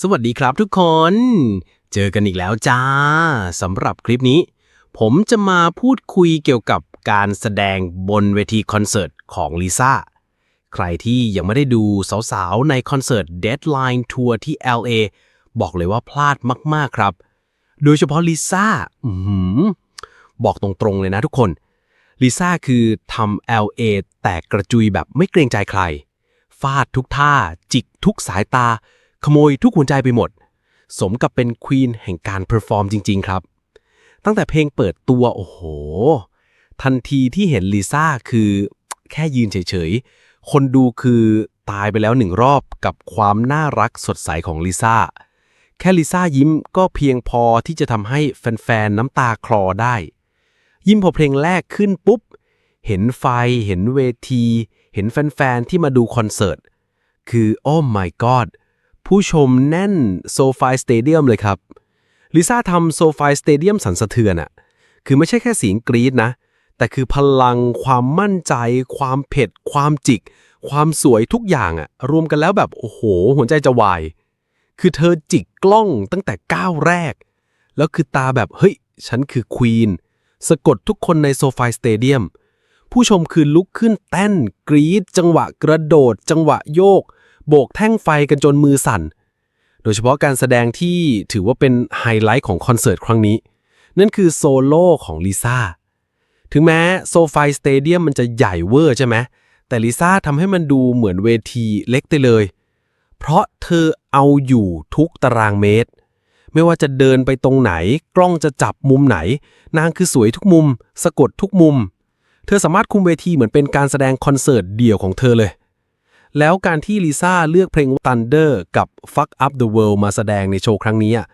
สวัสดีครับทุกคน เจอกันอีกแล้วจ้าสำหรับคลิปนี้ ผมจะมาพูดคุยเกี่ยวกับการแสดงบนเวทีคอนเสิร์ตของลิซ่า ใครที่ยังไม่ได้ดูสาวๆ ในคอนเสิร์ต Deadline Tour ที่ LA บอกเลยว่าพลาดมากๆครับ โดยเฉพาะลิซ่าบอกตรงๆเลยนะทุกคนลิซ่าคือทำ LA แตกกระจุยแบบไม่เกรงใจใคร ฟาดทุกท่า จิกทุกสายตา ขโมยทุกหัวใจไปหมด สมกับเป็นควีนแห่งการเพอร์ฟอร์มจริง ๆ ครับ ตั้งแต่เพลงเปิดตัวโอ้โห ทันทีที่เห็นลิซ่าคือแค่ยืนเฉย ๆ คนดูคือตายไปแล้วหนึ่งรอบกับความน่ารักสดใสของลิซ่า แค่ลิซ่ายิ้มก็เพียงพอที่จะทำให้แฟน ๆ น้ำตาคลอได้ ยิ้มพอเพลงแรกขึ้นปุ๊บ เห็นไฟ เห็นเวที เห็นแฟน ๆ ที่มาดูคอนเสิร์ต คือ โอ้ my god ผู้ชมแน่นโซฟาสเตเดียมเลยครับ ลิซ่าทำโซฟาสเตเดียมสันสะเทือนอะคือไม่ใช่แค่เสียงกรี๊ดนะ แต่คือพลังความมั่นใจ ความเผ็ด ความจิก ความสวยทุกอย่างอะรวมกันแล้วแบบ โอ้โห หัวใจจะวาย คือเธอจิกกล้องตั้งแต่ก้าวแรก แล้วคือตาแบบ เฮ้ย ฉันคือควีนสะกดทุกคนในโซฟาสเตเดียมผู้ชมคือลุกขึ้นเต้นกรี๊ดจังหวะกระโดด จังหวะโยก โบกแท่งไฟกันจนมือสั่น โดยเฉพาะการแสดงที่ถือว่าเป็นไฮไลท์ของคอนเสิร์ตครั้งนี้ นั่นคือโซโล่ของลิซ่า ถึงแม้โซฟาสเตเดียมมันจะใหญ่เวอร์ใช่ไหม แต่ลิซ่าทำให้มันดูเหมือนเวทีเล็กไปเลย เพราะเธอเอาอยู่ทุกตารางเมตร ไม่ว่าจะเดินไปตรงไหน กล้องจะจับมุมไหน นางคือสวยทุกมุม สะกดทุกมุม เธอสามารถคุมเวทีเหมือนเป็นการแสดงคอนเสิร์ตเดี่ยวของเธอเลย แล้วการที่ลิซ่าเลือกเพลง Thunder กับ Fuck Up the World มาแสดงในโชว์ครั้งนี้อะ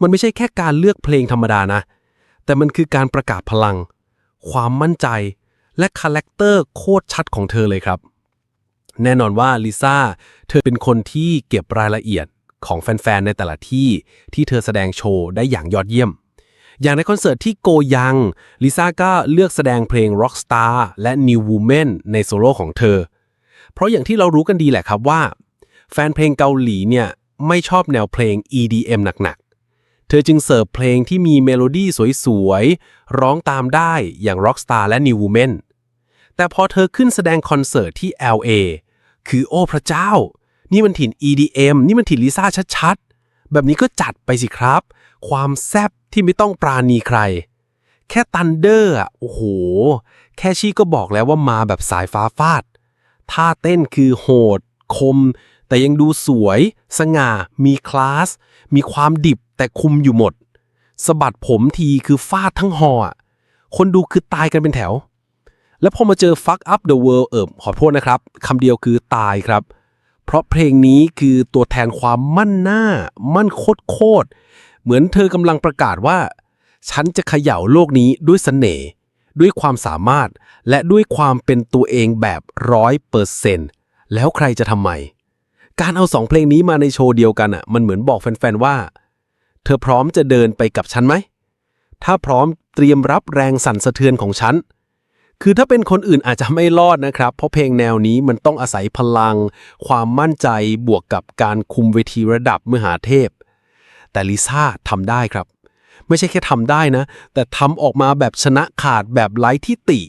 มันไม่ใช่แค่การเลือกเพลงธรรมดานะ แต่มันคือการประกาศพลัง ความมั่นใจ และคาแรคเตอร์โคตรชัดของเธอเลยครับ แน่นอนว่าลิซ่าเธอเป็นคนที่เก็บรายละเอียดของแฟน ๆ ในแต่ละที่ที่เธอแสดงโชว์ได้อย่างยอดเยี่ยม อย่างในคอนเสิร์ตที่โกยัง ลิซ่าก็เลือกแสดงเพลง Rockstar และ New Woman ในโซโล่ของเธอ เพราะอย่างที่เรารู้กันดีแหละครับว่า แฟนเพลงเกาหลีเนี่ยไม่ชอบแนวเพลง EDM หนักๆ เธอจึงเสิร์ฟเพลงที่มีเมโลดี้สวยๆ ร้องตามได้อย่าง Rockstar และ New Woman แต่พอเธอขึ้นแสดงคอนเสิร์ตที่ LA คือโอ้พระเจ้า นี่มันถิ่น EDM นี่มันถิ่นลิซ่าชัดๆ แบบนี้ก็จัดไปสิครับ ความแซบที่ไม่ต้องปราณีใคร แค่ตันเดอร์อะ โอ้โห แค่ชี่ก็บอกแล้วว่ามาแบบสายฟ้าฟาด ท่าเต้นคือโหด คม แต่ยังดูสวย สง่า มีคลาส มีความดิบแต่คุมอยู่หมดสะบัดผมทีคือฟาดทั้งหอคนดูคือตายกันเป็นแถว แล้วพอมาเจอ fuck up the world เอิบขอโทษนะครับคำเดียวคือตายครับ เพราะเพลงนี้คือตัวแทนความมั่นหน้า มั่นโคตรโคตร เหมือนเธอกำลังประกาศว่า ฉันจะเขย่าโลกนี้ด้วยเสน่ห์ด้วยความสามารถ และด้วยความเป็นตัวเองแบบร้อยเปอร์เซนต์แล้วใครจะทำไม การเอาสองเพลงนี้มาในโชว์เดียวกันอะ มันเหมือนบอกแฟนๆว่า เธอพร้อมจะเดินไปกับฉันไหม ถ้าพร้อมเตรียมรับแรงสั่นสะเทือนของฉัน คือถ้าเป็นคนอื่นอาจจะไม่รอดนะครับ เพราะเพลงแนวนี้มันต้องอาศัยพลัง ความมั่นใจบวกกับการคุมเวทีระดับมหาเทพ แต่ลิซ่าทำได้ครับ ไม่ใช่แค่ทำได้นะ แต่ทำออกมาแบบชนะขาดแบบไร้ที่ติ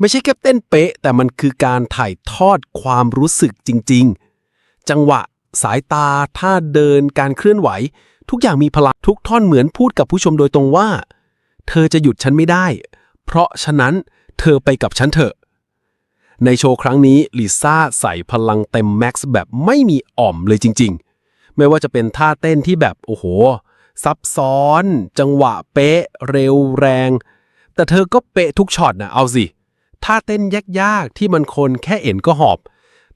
ไม่ใช่แค่เต้นเป๊ะ แต่มันคือการถ่ายทอดความรู้สึกจริง ๆ จังหวะ สายตา ท่าเดิน การเคลื่อนไหว ทุกอย่างมีพลังทุกท่อนเหมือนพูดกับผู้ชมโดยตรงว่า เธอจะหยุดฉันไม่ได้ เพราะฉะนั้นเธอไปกับฉันเถอะ ในโชว์ครั้งนี้ลิซ่าใส่พลังเต็มแม็กซ์แบบไม่มีอ่อมเลยจริง ๆ ไม่ว่าจะเป็นท่าเต้นที่แบบโอ้โห ซับซ้อน จังหวะเป๊ะ เร็วแรง แต่เธอก็เป๊ะทุกช็อตนะเอาสิ ท่าเต้นยากๆที่มันคนแค่เอ็นก็หอบ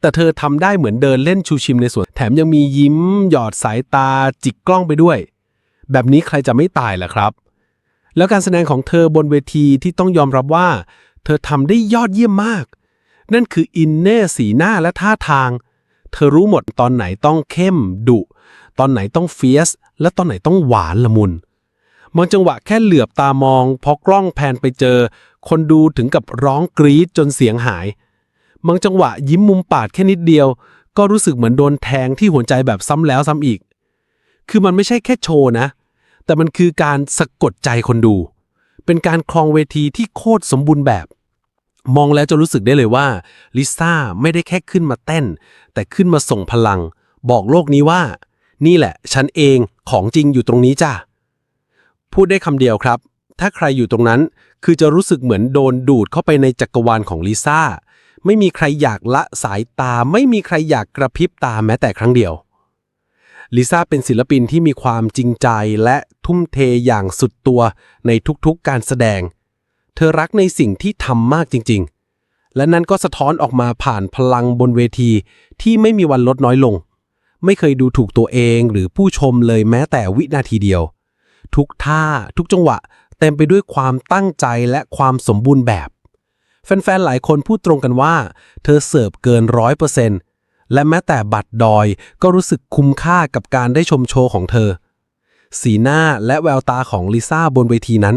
แต่เธอทำได้เหมือนเดินเล่นชูชิมในสวน แถมยังมียิ้ม หยอดสายตา จิกกล้องไปด้วย แบบนี้ใครจะไม่ตายล่ะครับ แล้วการแสดงของเธอบนเวทีที่ต้องยอมรับว่า เธอทำได้ยอดเยี่ยมมาก นั่นคืออินเนอร์สีหน้าและท่าทาง เธอรู้หมดตอนไหนต้องเข้มดุ ตอนไหนต้องเฟียส และตอนไหนต้องหวานละมุน บางจังหวะแค่เหลือบตามองพอกล้องแพนไปเจอ คนดูถึงกับร้องกรี๊ดจนเสียงหายบางจังหวะยิ้มมุมปากแค่นิดเดียว ก็รู้สึกเหมือนโดนแทงที่หัวใจแบบซ้ำแล้วซ้ำอีก คือมันไม่ใช่แค่โชว์นะ แต่มันคือการสะกดใจคนดู เป็นการครองเวทีที่โคตรสมบูรณ์แบบ มองแล้วจะรู้สึกได้เลยว่าลิซ่าไม่ได้แค่ขึ้นมาเต้น แต่ขึ้นมาส่งพลัง บอกโลกนี้ว่า นี่แหละ ฉันเองของจริงอยู่ตรงนี้จ้ะ พูดได้คำเดียวครับ ถ้าใครอยู่ตรงนั้น คือจะรู้สึกเหมือนโดนดูดเข้าไปในจักรวาลของลิซ่า ไม่มีใครอยากละสายตา ไม่มีใครอยากกระพริบตาแม้แต่ครั้งเดียวลิซ่าเป็นศิลปินที่มีความจริงใจและทุ่มเทอย่างสุดตัวในทุกๆการแสดง เธอรักในสิ่งที่ทำมากจริง ๆ และนั่นก็สะท้อนออกมาผ่านพลังบนเวทีที่ไม่มีวันลดน้อยลง ไม่เคยดูถูกตัวเองหรือผู้ชมเลยแม้แต่วินาทีเดียว ทุกท่า ทุกจังหวะ เต็มไปด้วยความตั้งใจและความสมบูรณ์แบบ แฟนๆ หลายคนพูดตรงกันว่า เธอเสิร์ฟเกินร้อยเปอร์เซ็นต์และแม้แต่บัตรดอยก็รู้สึกคุ้มค่ากับการได้ชมโชว์ของเธอ สีหน้าและแววตาของลิซ่าบนเวทีนั้น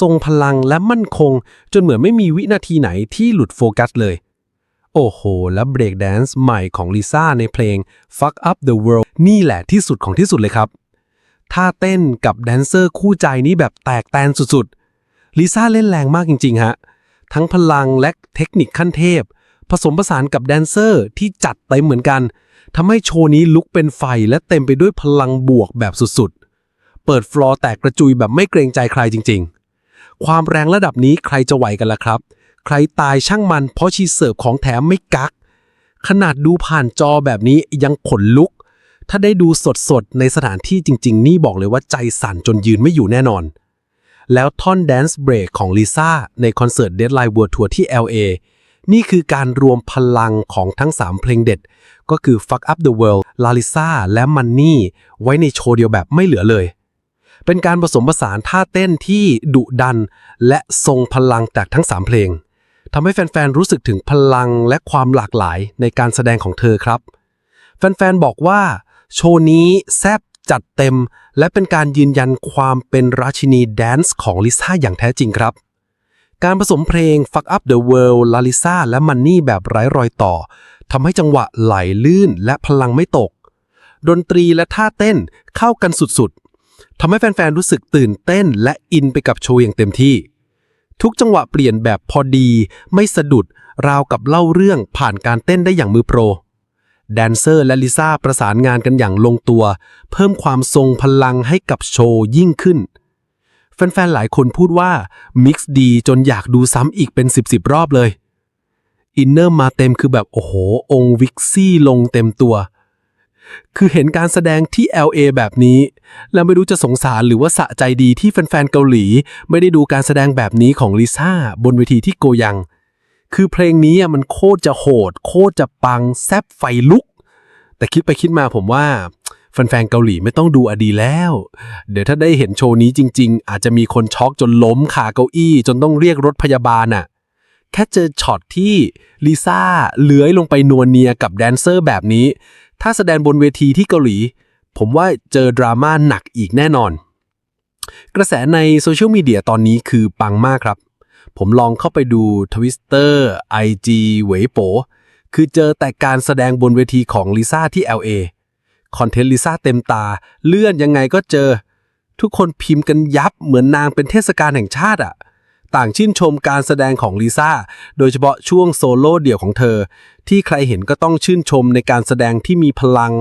ทรงพลังและมั่นคง จนเหมือนไม่มีวินาทีไหนที่หลุดโฟกัสเลย โอ้โห และเบรกแดนซ์ใหม่ของลิซ่าในเพลง Fuck Up the World นี่แหละที่สุดของที่สุดเลยครับ ท่าเต้นกับแดนเซอร์คู่ใจนี้แบบแตกแตนสุดๆ ลิซ่าเล่นแรงมากจริงๆฮะ ทั้งพลังและเทคนิคขั้นเทพ ผสมผสานกับแดนเซอร์ที่จัดเต็มเหมือนกันทำให้โชว์นี้ลุกเป็นไฟและเต็มไปด้วยพลังบวกแบบสุดๆ เปิดฟลอร์แตกกระจุยแบบไม่เกรงใจใครจริงๆ ความแรงระดับนี้ใครจะไหวกันล่ะครับ ใครตายช่างมันเพราะชีเสิร์ฟของแถมไม่กัก ขนาดดูผ่านจอแบบนี้ยังขนลุก ถ้าได้ดูสดๆ ในสถานที่จริง ๆ นี่บอกเลยว่าใจสั่นจนยืนไม่อยู่แน่นอน แล้วท่อน Dance Break ของลิซ่าในคอนเสิร์ต Deadline World Tour ที่ LA นี่คือการรวมพลังของทั้ง 3 เพลงเด็ด ก็คือ Fuck Up the World Lalisa และ Money ไว้ในโชว์เดียวแบบไม่เหลือเลย เป็นการผสมผสานท่าเต้นที่ดุดัน และทรงพลังจากทั้ง 3 เพลงทำให้แฟน ๆ รู้สึกถึงพลังและความหลากหลายในการแสดงของเธอครับ แฟน ๆ บอกว่า โชว์นี้แซบจัดเต็ม และเป็นการยืนยันความเป็นราชินีแดนซ์ของลิซ่าอย่างแท้จริงครับ การผสมเพลง Fuck Up the World ลาลิซ่าและมันนี่แบบไร้รอยต่อทำให้จังหวะไหลลื่นและพลังไม่ตก ดนตรีและท่าเต้นเข้ากันสุดๆทำให้แฟนๆรู้สึกตื่นเต้นและอินไปกับโชว์อย่างเต็มที่ ทุกจังหวะเปลี่ยนแบบพอดี ไม่สะดุด ราวกับเล่าเรื่องผ่านการเต้นได้อย่างมือโปร แดนเซอร์และลิซ่าประสานงานกันอย่างลงตัว เพิ่มความทรงพลังให้กับโชว์ยิ่งขึ้น แฟนๆ หลายคนพูดว่ามิกซ์ดีจนอยากดูซ้ำอีกเป็น 10บๆรอบเลย อินเนอร์มาเต็มคือแบบโอ้โห องค์วิกซี่ลงเต็มตัว คือเห็นการแสดงที่ LA แบบนี้ แล้วไม่รู้จะสงสารหรือว่าสะใจดีที่แฟนๆ เกาหลี ไม่ได้ดูการแสดงแบบนี้ของลิซ่าบนเวทีที่โกยัง คือเพลงนี้มันโคตรจะโหด โคตรจะปังแซบไฟลุก แต่คิดไปคิดมาผมว่าแฟนๆเกาหลีไม่ต้องดูอดีแล้ว เดี๋ยวถ้าได้เห็นโชว์นี้จริง ๆ อาจจะมีคนช็อกจนล้มขาเก้าอี้จนต้องเรียกรถพยาบาลน่ะ แค่เจอช็อตที่ลิซ่าเลื้อยลงไปนวลเนียกับแดนเซอร์แบบนี้ ถ้าแสดงบนเวทีที่เกาหลี ผมว่าเจอดราม่าหนักอีกแน่นอน กระแสในโซเชียลมีเดียตอนนี้คือปังมากครับ ผมลองเข้าไปดู Twitter IG เวยโป คือเจอแต่การแสดงบนเวทีของลิซ่าที่ LA คอนเทนต์ลิซ่าเต็มตา เลื่อนยังไงก็เจอ ทุกคนพิมพ์กันยับเหมือนนางเป็นเทศกาลแห่งชาติอะต่างชื่นชมการแสดงของลิซ่า โดยเฉพาะช่วงโซโล่เดี่ยวของเธอ ที่ใครเห็นก็ต้องชื่นชมในการแสดงที่มีพลัง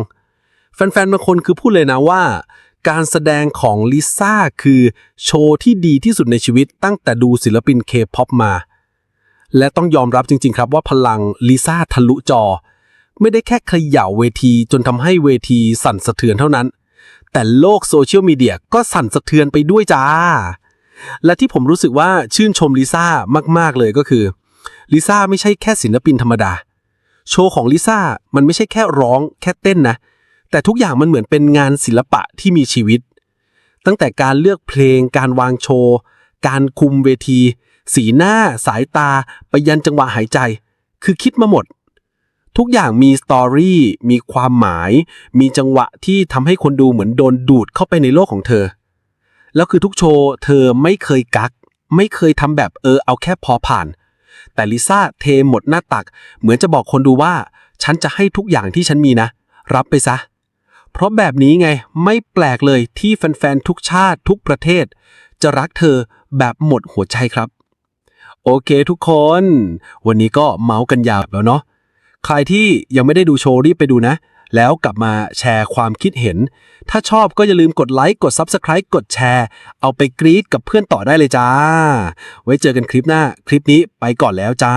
แฟนๆบางคนคือพูดเลยนะว่า การแสดงของลิซ่าคือโชว์ที่ดีที่สุดในชีวิตตั้งแต่ดูศิลปินเคป๊อปมา และต้องยอมรับจริง ๆ ครับว่าพลังลิซ่าทะลุจอ ไม่ได้แค่เขย่าเวทีจนทำให้เวทีสั่นสะเทือนเท่านั้น แต่โลกโซเชียลมีเดียก็สั่นสะเทือนไปด้วยจ้า และที่ผมรู้สึกว่าชื่นชมลิซ่ามาก ๆ เลยก็คือลิซ่าไม่ใช่แค่ศิลปินธรรมดา โชว์ของลิซ่ามันไม่ใช่แค่ร้องแค่เต้นนะ แต่ทุกอย่างมันเหมือนเป็นงานศิลปะที่มีชีวิต ตั้งแต่การเลือกเพลง การวางโชว์ การคุมเวที สีหน้า สายตา ไปยันจังหวะหายใจ คือคิดมาหมด ทุกอย่างมีสตอรี่ มีความหมาย มีจังหวะที่ทำให้คนดูเหมือนโดนดูดเข้าไปในโลกของเธอ แล้วคือทุกโชว์เธอไม่เคยกัก ไม่เคยทำแบบเออเอาแค่พอผ่าน แต่ลิซ่าเทหมดหน้าตัก เหมือนจะบอกคนดูว่า ฉันจะให้ทุกอย่างที่ฉันมีนะ รับไปซะ เพราะแบบนี้ไงไม่แปลกเลยที่แฟนๆทุกชาติทุกประเทศ จะรักเธอแบบหมดหัวใจครับ โอเคทุกคน วันนี้ก็เมาส์กันยาวแล้วเนาะใครที่ยังไม่ได้ดูโชว์รีบไปดูนะ แล้วกลับมาแชร์ความคิดเห็น ถ้าชอบก็อย่าลืมกดไลค์กด Subscribe กดแชร์ เอาไปกรี๊ดกับเพื่อนต่อได้เลยจ้า ไว้เจอกันคลิปหน้า คลิปนี้ไปก่อนแล้วจ้า